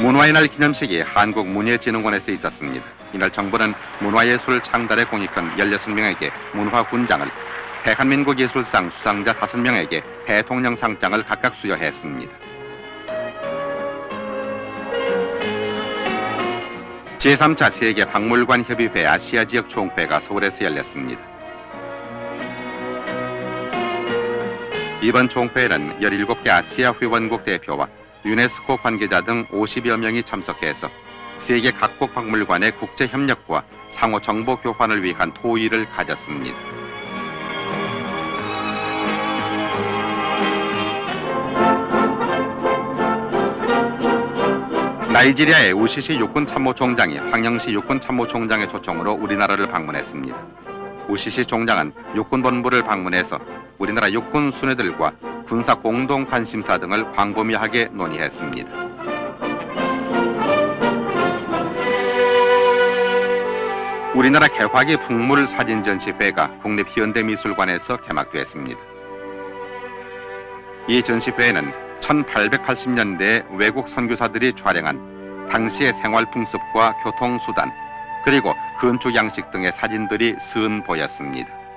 문화의 날 기념식이 한국문예진흥원에서 있었습니다. 이날 정부는 문화예술 창달에 공익한 16명에게 문화군장을 대한민국 예술상 수상자 5명에게 대통령 상장을 각각 수여했습니다. 제3차 세계 박물관 협의회 아시아 지역 총회가 서울에서 열렸습니다. 이번 총회에는 17개 아시아 회원국 대표와 유네스코 관계자 등 50여 명이 참석해서 세계 각국 박물관의 국제 협력과 상호 정보 교환을 위한 토의를 가졌습니다. 나이지리아의 우시시 육군 참모총장이 황영시 육군 참모총장의 초청으로 우리나라를 방문했습니다. 우시시 총장은 육군 본부를 방문해서 우리나라 육군 수뇌들과 군사 공동 관심사 등을 광범위하게 논의했습니다. 우리나라 개화기 풍물 사진 전시회가 국립현대미술관에서 개막됐습니다. 이 전시회에는 1880년대 외국 선교사들이 촬영한 당시의 생활 풍습과 교통수단 그리고 건축 양식 등의 사진들이 선보였습니다.